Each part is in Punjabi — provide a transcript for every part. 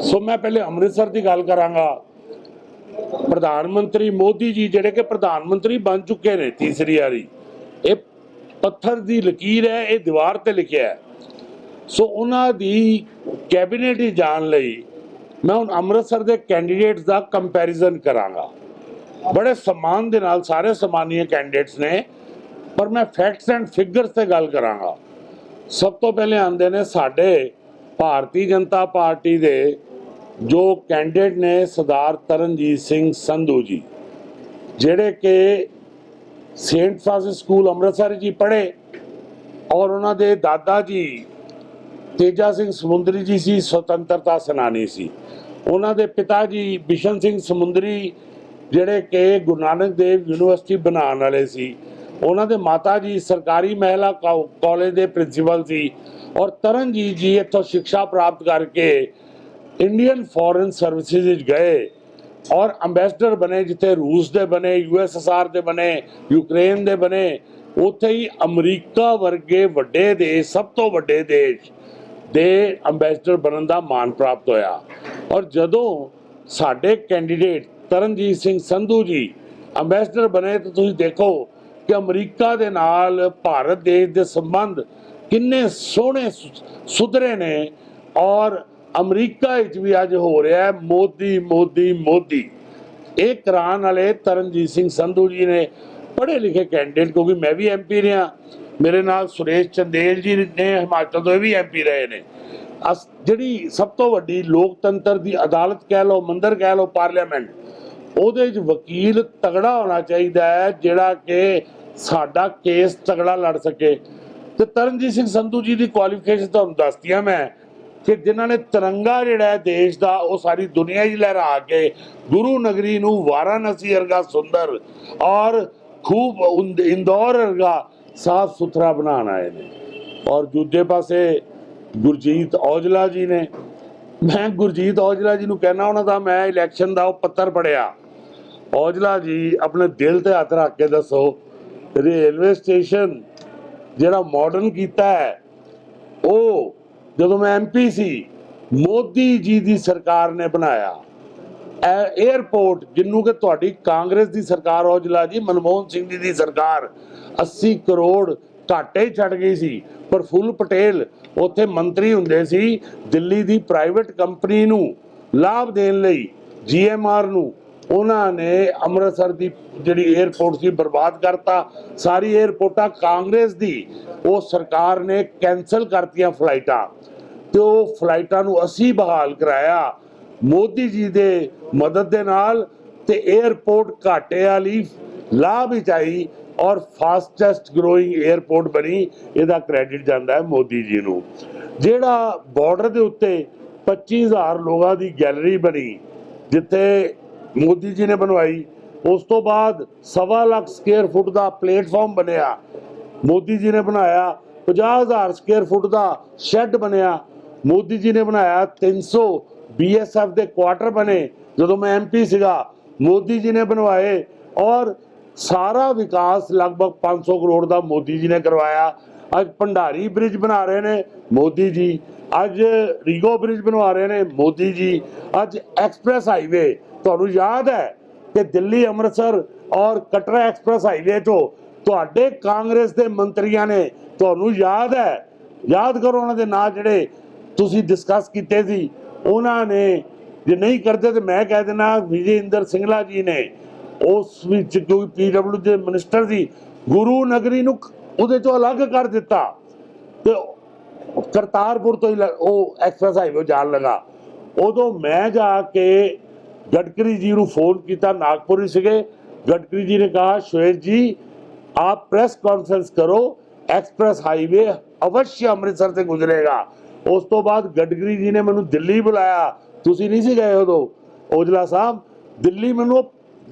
ਸੋ ਮੈਂ ਪਹਿਲੇ ਅੰਮ੍ਰਿਤਸਰ ਦੀ ਗੱਲ ਕਰਾਂਗਾ। ਪ੍ਰਧਾਨ ਮੰਤਰੀ ਮੋਦੀ ਜੀ ਜਿਹੜੇ ਕਿ ਪ੍ਰਧਾਨ ਮੰਤਰੀ ਬਣ ਚੁੱਕੇ ਨੇ ਤੀਸਰੀ ਵਾਰੀ, ਇਹ ਪੱਥਰ ਦੀ ਲਕੀਰ ਹੈ, ਇਹ ਦੀਵਾਰ ਤੇ ਲਿਖਿਆ ਹੈ। ਸੋ ਉਹਨਾਂ ਦੀ ਕੈਬਨਿਟ ਹੀ ਜਾਣ ਲਈ ਮੈਂ ਹੁਣ ਅੰਮ੍ਰਿਤਸਰ ਦੇ ਕੈਂਡੀਡੇਟਸ ਦਾ ਕੰਪੈਰੀਜ਼ਨ ਕਰਾਂਗਾ। ਬੜੇ ਸਮਾਨ ਦੇ ਨਾਲ ਸਾਰੇ ਸਨਮਾਨੀय ਕੈਂਡੀਡੇਟਸ ਨੇ, ਪਰ ਮੈਂ ਫੈਕਟਸ ਐਂਡ ਫਿਗਰਸ ਤੇ ਗੱਲ ਕਰਾਂਗਾ। ਸਭ ਤੋਂ ਪਹਿਲੇ ਆਉਂਦੇ ਨੇ ਸਾਡੇ ਭਾਰਤੀ ਜਨਤਾ ਪਾਰਟੀ ਦੇ ਜੋ ਕੈਂਡੀਡੇਟ ਨੇ ਸਰਦਾਰ ਤਰਨਜੀਤ ਸਿੰਘ ਸੰਧੂ ਜੀ, ਜਿਹੜੇ ਕਿ ਸੇਂਟ ਫ੍ਰਾਂਸਿਸ ਸਕੂਲ ਅੰਮ੍ਰਿਤਸਰ ਜੀ ਪੜ੍ਹੇ ਔਰ ਉਹਨਾਂ ਦੇ ਦਾਦਾ ਜੀ ਤੇਜਾ ਸਿੰਘ ਸਮੁੰਦਰੀ ਜੀ ਸੀ, ਸੁਤੰਤਰਤਾ ਸੈਨਾਨੀ ਸੀ। ਉਹਨਾਂ ਦੇ ਪਿਤਾ ਜੀ ਬਿਸ਼ਨ ਸਿੰਘ ਸਮੁੰਦਰੀ, ਜਿਹੜੇ ਕਿ ਗੁਰੂ ਨਾਨਕ ਦੇਵ ਯੂਨੀਵਰਸਿਟੀ ਬਣਾਉਣ ਵਾਲੇ ਸੀ। ਉਹਨਾਂ ਦੇ ਮਾਤਾ ਜੀ ਸਰਕਾਰੀ ਮਹਿਲਾ ਕਾ- ਕਾਲਜ ਦੇ ਪ੍ਰਿੰਸੀਪਲ ਸੀ। ਔਰ ਤਰਨਜੀਤ ਜੀ ਇੱਥੋਂ ਸਿੱਖਿਆ ਪ੍ਰਾਪਤ ਕਰਕੇ ਇੰਡੀਅਨ ਫੋਰਨ ਸਰਵਿਸਿਜ਼ ਵਿੱਚ ਗਏ ਔਰ ਅੰਬੈਸਡਰ ਬਣੇ ਜਿੱਥੇ ਰੂਸ ਦੇ ਬਣੇ ਯੂਐਸਐਸਆਰ ਦੇ ਬਣੇ ਯੂਕਰੇਨ ਦੇ ਬਣੇ, ਉੱਥੇ ਹੀ ਅਮਰੀਕਾ ਵਰਗੇ ਵੱਡੇ ਦੇਸ਼, ਸਭ ਤੋਂ ਵੱਡੇ ਦੇਸ਼ ਦੇ ਅੰਬੈਸਡਰ ਬਣਨ ਦਾ ਮਾਣ ਪ੍ਰਾਪਤ ਹੋਇਆ। ਔਰ ਜਦੋਂ ਸਾਡੇ ਕੈਂਡੀਡੇਟ ਤਰਨਜੀਤ ਸਿੰਘ ਸੰਧੂ ਜੀ ਅੰਬੈਸਡਰ ਬਣੇ ਤਾਂ ਤੁਸੀਂ ਦੇਖੋ ਕਿ ਅਮਰੀਕਾ ਦੇ ਨਾਲ ਭਾਰਤ ਦੇਸ਼ ਦੇ ਸੰਬੰਧ ਕਿੰਨੇ ਸੋਹਣੇ ਸੁਧਰੇ ਨੇ ਔਰ ਅਮਰੀਕਾ ਵਿੱਚ ਵੀ ਅੱਜ ਹੋ ਰਿਹਾ ਹੈ ਮੋਦੀ ਮੋਦੀ ਮੋਦੀ। ਇਹ ਕਰਾਉਣ ਵਾਲੇ ਤਰਨਜੀਤ ਸਿੰਘ ਸੰਧੂ ਜੀ ਨੇ ਪੜ੍ਹੇ ਲਿਖੇ ਕੈਂਡੀਡੇਟ ਕਿਉਂਕਿ ਮੈਂ ਵੀ ਐਮਪੀ ਰਿਹਾ। ਮੇਰੇ ਨਾਲ ਸੁਰੇਸ਼ ਚੰਦੇਲ ਜੀ ਨੇ ਹਿਮਾਚਲ ਤੋਂ ਵੀ ਐਮਪੀ ਰਹੇ ਨੇ। ਜਿਹੜੀ ਸਭ ਤੋਂ ਵੱਡੀ ਲੋਕਤੰਤਰ ਦੀ ਅਦਾਲਤ ਕਹਿ ਲਓ, ਮੰਦਰ ਕਹਿ ਲਓ, ਪਾਰਲੀਮੈਂਟ, ਉਹਦੇ ਵਿੱਚ ਵਕੀਲ ਤਗੜਾ ਹੋਣਾ ਚਾਹੀਦਾ ਹੈ, ਜਿਹੜਾ ਕਿ ਸਾਡਾ ਕੇਸ ਤਗੜਾ ਲੜ ਸਕੇ। ਤੇ ਤਰਨਜੀਤ ਸਿੰਘ ਸੰਧੂ ਜੀ ਦੀ ਕੁਆਲੀਫਿਕੇਸ਼ਨ ਤੁਹਾਨੂੰ ਦੱਸਤੀਆਂ ਮੈਂ ਕਿ ਜਿਨ੍ਹਾਂ ਨੇ ਤਿਰੰਗਾ ਜਿਹੜਾ ਹੈ ਦੇਸ਼ ਦਾ, ਉਹ ਸਾਰੀ ਦੁਨੀਆ 'ਚ ਲਹਿਰਾ ਕੇ ਗੁਰੂ ਨਗਰੀ ਨੂੰ ਵਾਰਾਣਸੀ ਵਰਗਾ ਸੁੰਦਰ ਔਰ ਖੂਬ ਇੰਦੌਰ ਵਰਗਾ ਸਾਫ਼ ਸੁਥਰਾ ਬਣਾਉਣ ਆਏ ਨੇ। ਔਰ ਦੂਜੇ ਪਾਸੇ ਗੁਰਜੀਤ ਔਜਲਾ ਜੀ ਨੇ। ਮੈਂ ਗੁਰਜੀਤ ਔਜਲਾ ਜੀ ਨੂੰ ਕਹਿਣਾ ਉਹਨਾਂ ਦਾ, ਮੈਂ ਇਲੈਕਸ਼ਨ ਦਾ ਉਹ ਪੱਤਰ ਪੜਿਆ ਔਜਲਾ ਜੀ, ਆਪਣੇ ਦਿਲ ਤੇ ਹੱਥ ਰੱਖ ਕੇ ਦੱਸੋ, ਰੇਲਵੇ ਸਟੇਸ਼ਨ ਜਿਹੜਾ ਮਾਡਰਨ ਕੀਤਾ ਹੈ, ਉਹ ਜਦੋਂ ਮੈਂ ਐਮਪੀ ਸੀ, ਮੋਦੀ ਜੀ ਦੀ ਸਰਕਾਰ ਨੇ ਬਣਾਇਆ। 에ਅਰਪੋਰਟ ਜਿੰਨੂੰ ਕਿ ਤੁਹਾਡੀ ਕਾਂਗਰਸ ਦੀ ਸਰਕਾਰ, ਔਜਲਾ ਜੀ, ਮਨਮੋਹਨ ਸਿੰਘ ਜੀ ਦੀ ਸਰਕਾਰ 80 ਕਰੋੜ ਘਾਟੇ ਛੱਡ ਗਈ ਸੀ। ਪਰ ਫੁੱਲ ਪਟੇਲ ਉੱਥੇ ਮੰਤਰੀ ਹੁੰਦੇ ਸੀ, ਦਿੱਲੀ ਦੀ ਪ੍ਰਾਈਵੇਟ ਕੰਪਨੀ ਨੂੰ ਲਾਭ ਦੇਣ ਲਈ ਜੀਐਮਆਰ ਨੂੰ ਉਹਨਾਂ ਨੇ ਅੰਮ੍ਰਿਤਸਰ ਦੀ ਜਿਹੜੀ 에ਅਰਪੋਰਟ ਸੀ, ਬਰਬਾਦ ਕਰਤਾ। ਸਾਰੀ 에ਅਰਪੋਰਟਾਂ ਕਾਂਗਰਸ ਦੀ। ਉਹ ਸਰਕਾਰ ਨੇ ਕੈਨਸਲ ਕਰਤੀਆਂ ਫਲਾਈਟਾਂ ਤੇ ਉਹ ਫਲਾਈਟਾਂ ਨੂੰ ਅਸੀਂ ਬਹਾਲ ਕਰਾਇਆ। ਮੋਦੀ ਜੀ ਦੇ ਮਦਦ ਦੇ ਨਾਲ ਤੇ 에ਅਰਪੋਰਟ ਘਾਟੇ ਵਾਲੀ ਲਾਭ ਵਿਚਾਈ ਔਰ ਫਾਸਟੈਸਟ ਗਰੋਇੰਗ 에ਅਰਪੋਰਟ ਬਣੀ। ਇਹਦਾ ਕ੍ਰੈਡਿਟ ਜਾਂਦਾ ਹੈ ਮੋਦੀ ਜੀ ਨੂੰ। ਜਿਹੜਾ ਬਾਰਡਰ ਦੇ ਉੱਤੇ 25000 ਲੋਕਾਂ ਦੀ ਗੈਲਰੀ ਬਣੀ, ਜਿੱਥੇ ਮੋਦੀ ਜੀ ਨੇ ਬਣਵਾਈ। ਉਸ ਤੋਂ ਬਾਅਦ ਸਵਾ ਲੱਖ ਸਕੁਅਰ ਫੁੱਟ ਦਾ ਪਲੇਟਫਾਰਮ ਬਣਿਆ। ਮੋਦੀ ਜੀ ਨੇ ਬਣਾਇਆ 50000 ਸਕੁਅਰ ਫੁੱਟ ਦਾ ਸ਼ੈੱਡ ਬਣਿਆ। ਮੋਦੀ ਜੀ ਨੇ ਬਣਾਇਆ 300 ਬੀਐਸਐਫ ਦੇ ਕੁਆਟਰ ਬਣੇ। ਜਦੋਂ ਮੈਂ ਐਮਪੀ ਸੀਗਾ, ਮੋਦੀ ਜੀ ਨੇ ਬਣਵਾਏ ਔਰ ਸਾਰਾ ਵਿਕਾਸ ਲਗਭਗ 500 ਕਰੋੜ ਦਾ ਮੋਦੀ ਜੀ ਨੇ ਕਰਵਾਇਆ। ਅੱਜ ਭੰਡਾਰੀ ਬ੍ਰਿਜ ਬਣਾ ਰਹੇ ਨੇ ਮੋਦੀ ਜੀ, ਅੱਜ ਰੀਗੋ ਬ੍ਰਿਜ ਬਣਵਾ ਰਹੇ ਨੇ ਮੋਦੀ ਜੀ, ਅੱਜ ਐਕਸਪ੍ਰੈਸ ਹਾਈਵੇ ਤੁਹਾਨੂੰ ਯਾਦ ਹੈ ਕਿ ਦਿੱਲੀ, ਅੰਮ੍ਰਿਤਸਰ ਔਰ ਕਟਰਾ ਐਕਸਪ੍ਰੈਸ ਹਾਈਵੇ ਤੋਂ ਤੁਹਾਡੇ ਕਾਂਗਰਸ ਦੇ ਮੰਤਰੀਆਂ ਨੇ, ਤੁਹਾਨੂੰ ਯਾਦ ਹੈ, ਯਾਦ ਕਰੋ ਉਹਨਾਂ ਦੇ ਨਾਂ ਜਿਹੜੇ ਤੁਸੀਂ ਡਿਸਕਸ ਕੀਤੇ ਸੀ, ਉਹਨਾਂ ਨੇ ਜੇ ਨਹੀਂ ਕਰਦੇ ਤੇ ਮੈਂ ਕਹਿ ਦੇਣਾ ਵਿਜੇ ਇੰਦਰ ਸਿੰਗਲਾ ਜੀ ਨੇ, ਉਸ ਵਿੱਚ ਕੋਈ ਪੀਡਬਲਯੂ ਦੇ ਮਿਨਿਸਟਰ ਸੀ, ਗੁਰੂ ਨਗਰੀ ਨੂੰ ਉਹਦੇ ਚੋਂ ਅਲੱਗ ਕਰ ਦਿੱਤਾ। ਤੇ ਕਰਤਾਰਪੁਰ ਤੋਂ ਹੀ ਉਹ ਐਕਸਪ੍ਰੈਸ ਹਾਈਵੇ ਜਾਣ ਲਗਾ। ਉਦੋਂ ਮੈਂ ਜਾ ਕੇ ਗਡਕਰੀ ਜੀ ਨੂੰ ਫੋਨ ਕੀਤਾ, ਨਾਗਪੁਰੀ ਸੀਗੇ। ਗਡਕਰੀ ਜੀ ਨੇ ਕਹਾ, ਸ਼ਵੇਤ ਜੀ, ਆਪ ਪ੍ਰੈਸ ਕਾਨਫਰੰਸ ਕਰੋ, ਐਕਸਪ੍ਰੈਸ ਹਾਈਵੇ ਅਵਸ਼ਯ ਅੰਮ੍ਰਿਤਸਰ ਤੇ ਗੁਜ਼ਰੇਗਾ। ਉਸ ਤੋਂ ਬਾਅਦ ਗਡਕਰੀ ਜੀ ਨੇ ਮੈਨੂੰ ਦਿੱਲੀ ਬੁਲਾਇਆ। ਤੁਸੀਂ ਨਹੀਂ ਸੀ ਗਏ ਉਦੋਂ? ਓਜਲਾ ਸਾਹਿਬ, ਦਿੱਲੀ ਮੈਨੂੰ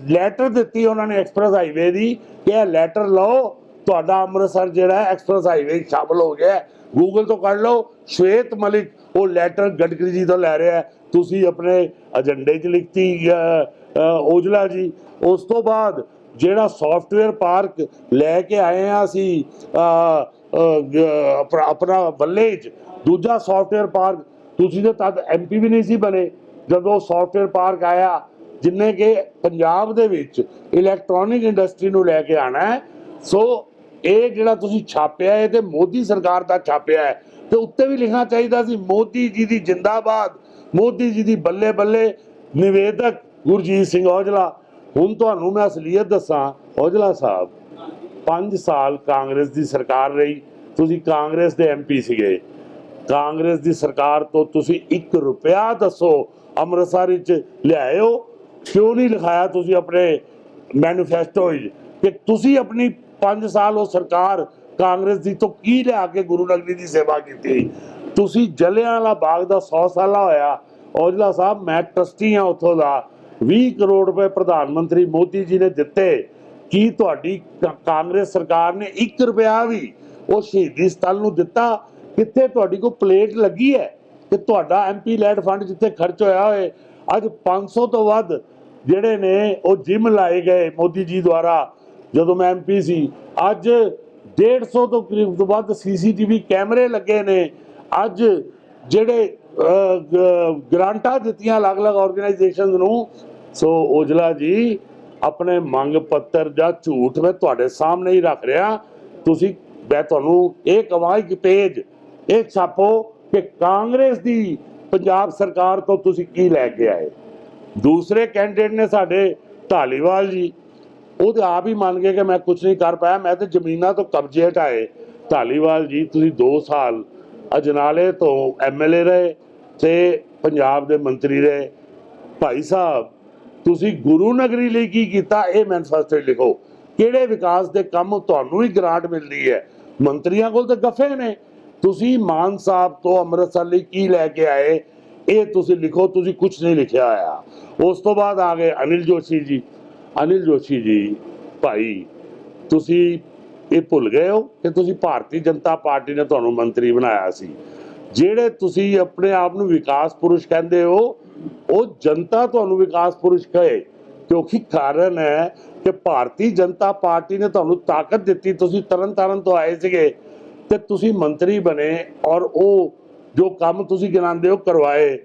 ਲੈਟਰ ਦਿੱਤੀ ਉਹਨਾਂ ਨੇ ਐਕਸਪ੍ਰੈਸ ਹਾਈਵੇ ਦੀ ਕਿ ਇਹ ਲੈਟਰ ਲਓ ਤੁਹਾਡਾ ਅੰਮ੍ਰਿਤਸਰ ਜਿਹੜਾ ਐਕਸਪ੍ਰੈਸ ਹਾਈਵੇ 'ਚ ਸ਼ਾਮਲ ਹੋ ਗਿਆ ਗੂਗਲ ਤੋਂ ਕੱਢ ਲਓ ਸ਼ਵੇਤ ਮਲਿਕ ਉਹ ਲੈਟਰ ਗਡਕਰੀ ਜੀ ਤੋਂ ਲੈ ਰਿਹਾ ਤੁਸੀਂ ਆਪਣੇ ਏਜੰਡੇ 'ਚ ਲਿਖਤੀ ਅ, ਔਜਲਾ ਜੀ। ਉਸ ਤੋਂ ਬਾਅਦ ਜਿਹੜਾ ਸੌਫਟਵੇਅਰ ਪਾਰਕ ਲੈ ਕੇ ਆਏ ਆ ਅਸੀਂ ਆਪਣਾ- ਆਪਣਾ ਬੱਲੇ 'ਚ ਦੂਜਾ ਸੌਫਟਵੇਅਰ ਪਾਰਕ ਤੁਸੀਂ ਤਾਂ ਤਦ ਐਮਪੀ ਵੀ ਨਹੀਂ ਸੀ ਬਣੇ। ਜਦੋਂ ਸੌਫਟਵੇਅਰ ਪਾਰਕ ਆਇਆ ਜਿੰਨੇ ਕਿ ਪੰਜਾਬ ਦੇ ਵਿੱਚ ਇਲੈਕਟ੍ਰੋਨਿਕ ਇੰਡਸਟਰੀ ਨੂੰ ਲੈ ਕੇ ਆਣਾ ਹੈ ਸੋ ਇਹ ਜਿਹੜਾ ਤੁਸੀਂ ਛਾਪਿਆ ਹੈ ਤੇ ਮੋਦੀ ਸਰਕਾਰ ਦਾ ਛਾਪਿਆ ਹੈ, ਤੇ ਉੱਤੇ ਵੀ ਲਿਖਣਾ ਚਾਹੀਦਾ ਸੀ, ਮੋਦੀ ਜੀ ਦੀ ਜਿੰਦਾਬਾਦ, ਮੋਦੀ ਜੀ ਦੀ ਬੱਲੇ ਬੱਲੇ ਨਿਵੇਦਕ ਗੁਰਜੀਤ ਸਿੰਘ ਔਜਲਾ। ਹੁਣ ਤੁਹਾਨੂੰ ਮੈਂ ਅਸਲੀਅਤ ਦੱਸਾਂ, ਔਜਲਾ ਸਾਹਿਬ 5 ਸਾਲ ਕਾਂਗਰਸ ਦੀ ਸਰਕਾਰ ਰਹੀ, ਤੁਸੀਂ ਕਾਂਗਰਸ ਦੇ ਐਮਪੀ ਸੀਗੇ। ਕਾਂਗਰਸ ਦੀ ਸਰਕਾਰ ਤੋਂ ਤੁਸੀਂ 1 ਰੁਪਿਆ ਦੱਸੋ, ਅੰਮ੍ਰਿਤਸਰ ਵਿੱਚ ਲਿਆਇਓ। ਕਿਉਂ ਨਹੀਂ ਲਿਖਾਇਆ ਤੁਸੀਂ ਆਪਣੇ ਮੈਨੀਫੈਸਟੋ ਵਿੱਚ? ਕਿ ਤੁਸੀਂ ਆਪਣੀ 5 ਸਾਲ ਉਹ ਸਰਕਾਰ ਕਾਂਗਰਸ ਦੀ ਤੋਂ ਕੀ ਲਿਆ ਕੇ ਗੁਰੂ ਨਗਰੀ ਦੀ ਸੇਵਾ ਕੀਤੀ? ਤੁਸੀਂ ਜਲਿਆਂਵਾਲਾ ਬਾਗ ਦਾ 100 ਸਾਲਾ ਹੋਇਆ, ਔਜਲਾ ਸਾਹਿਬ, ਮੈਂ ਟਰਸਟੀ ਹਾਂ ਉੱਥੋਂ ਦਾ। 20 ਕਰੋੜ ਰੁਪਏ ਪ੍ਰਧਾਨ ਮੰਤਰੀ ਮੋਦੀ ਜੀ ਨੇ ਦਿੱਤੇ। ਕੀ ਤੁਹਾਡੀ ਕਾਂਗਰਸ ਸਰਕਾਰ ਨੇ 1 ਰੁਪਿਆ ਵੀ ਉਹ ਸ਼ਹੀਦੀ ਸਥਲ ਨੂੰ ਦਿੱਤਾ? ਕਿੱਥੇ ਤੁਹਾਡੀ ਕੋ ਪਲੇਟ ਲੱਗੀ ਹੈ ਕਿ ਤੁਹਾਡਾ ਐਮਪੀ ਲੈਡ ਫੰਡ ਜਿੱਥੇ ਖਰਚ ਹੋਇਆ ਹੋਏ, ਅੱਜ 500 ਤੋਂ ਵੱਧ ਜਿਹੜੇ ਨੇ ਉਹ ਜਿਮ ਲਾਏ ਗਏ ਮੋਦੀ ਜੀ ਦੁਆਰਾ। ਜਦੋਂ ਮੈਂ ਐਮਪੀ ਸੀ ਅੱਜ 150 ਤੋਂ ਕਰੀਬ ਤੋਂ ਵੱਧ ਸੀਸੀਟੀਵੀ ਕੈਮਰੇ ਲੱਗੇ ਨੇ। ਅੱਜ ਜਿਹੜੇ ਅਹ, ਗ੍ਰਾਂਟਾਂ ਦਿੱਤੀਆਂ ਅਲੱਗ-ਅਲੱਗ ਆਰਗੇਨਾਈਜੇਸ਼ਨਸ ਨੂੰ ਸੋ ਓਜਲਾ ਜੀ ਆਪਣੇ ਮੰਗ ਪੱਤਰ ਜਾਂ ਝੂਠ ਮੈਂ ਤੁਹਾਡੇ ਸਾਹਮਣੇ ਹੀ ਰੱਖ ਰਿਹਾ। ਤੁਸੀਂ ਮੈਂ ਤੁਹਾਨੂੰ ਇਹ ਕਵਾਂ ਕਿ ਪੇਜ ਇਹ ਛਾਪੋ ਕਿ ਕਾਂਗਰਸ ਦੀ ਪੰਜਾਬ ਸਰਕਾਰ ਤੋਂ ਤੁਸੀਂ ਕੀ ਲੈ ਕੇ ਆਏ। ਦੂਸਰੇ ਕੈਂਡੀਡੇਟ ਨੇ ਸਾਡੇ ਢਾਲੀਵਾਲ ਜੀ ਉਹ ਤੇ ਆਪ ਹੀ ਮੰਨ ਗਏ ਕਿ ਮੈਂ ਕੁਝ ਨਹੀਂ ਕਰ ਪਾਇਆ, ਮੈਂ ਤੇ ਜ਼ਮੀਨਾਂ ਤੋਂ ਕਬਜ਼ੇ ਹਟਾਏ। ਢਾਲੀਵਾਲ ਜੀ, ਤੁਸੀਂ 2 ਸਾਲ ਅਜਨਾਲੇ ਤੋਂ ਐਮਐਲਏ ਰਹੇ ਤੇ ਪੰਜਾਬ ਦੇ ਮੰਤਰੀ ਰਹੇ। ਭਾਈ ਸਾਹਿਬ, ਤੁਸੀਂ ਗੁਰੂ ਨਗਰੀ ਲਈ ਕੀ ਕੀਤਾ, ਇਹ ਮੈਨੀਫੈਸਟੋ ਲਿਖੋ। ਕਿਹੜੇ ਵਿਕਾਸ ਦੇ ਕੰਮ ਤੁਹਾਨੂੰ ਹੀ ਗ੍ਰਾਂਟ ਮਿਲਦੀ ਹੈ? ਮੰਤਰੀਆਂ ਕੋਲ ਤਾਂ ਗੱਫੇ ਨੇ। ਤੁਸੀਂ ਮਾਨ ਸਾਹਿਬ ਤੋਂ ਅੰਮ੍ਰਿਤਸਰ ਲਈ ਕੀ ਲੈ ਕੇ ਆਏ? ਇਹ ਤੁਸੀਂ ਲਿਖੋ, ਤੁਸੀਂ ਕੁਝ ਨਹੀਂ ਲਿਖਿਆ ਹੋਇਆ। ਉਸ ਤੋਂ ਬਾਅਦ ਆ ਗਏ ਅਨਿਲ ਜੋਸ਼ੀ ਜੀ। ਅਨਿਲ ਜੋਸ਼ੀ ਜੀ, ਭਾਈ, ਤੁਸੀਂ ਇਹ ਭੁੱਲ ਗਏ ਹੋ ਕਿ ਤੁਸੀਂ ਭਾਰਤੀ ਜਨਤਾ ਪਾਰਟੀ ਨੇ ਤੁਹਾਨੂੰ ਮੰਤਰੀ ਬਣਾਇਆ ਸੀ। ਜਿਹੜੇ ਤੁਸੀਂ ਆਪਣੇ ਆਪ ਨੂੰ ਵਿਕਾਸ ਪੁਰਸ਼ ਕਹਿੰਦੇ ਹੋ, ਉਹ ਜਨਤਾ ਤੁਹਾਨੂੰ ਵਿਕਾਸ ਪੁਰਸ਼ ਕਹੇ, ਕਿਉਂਕਿ ਕਾਰਨ ਹੈ ਕਿ ਭਾਰਤੀ ਜਨਤਾ ਪਾਰਟੀ ਨੇ ਤੁਹਾਨੂੰ ਤਾਕਤ ਦਿੱਤੀ, ਤੁਸੀਂ ਤਰਨ ਤਾਰਨ ਤੋਂ ਆਏ ਸੀਗੇ ਤੇ ਤੁਸੀਂ ਮੰਤਰੀ ਬਣੇ ਔਰ ਉਹ ਜੋ ਕੰਮ ਤੁਸੀਂ ਗਿਣਾਉਂਦੇ ਹੋ ਕਰਵਾਏ।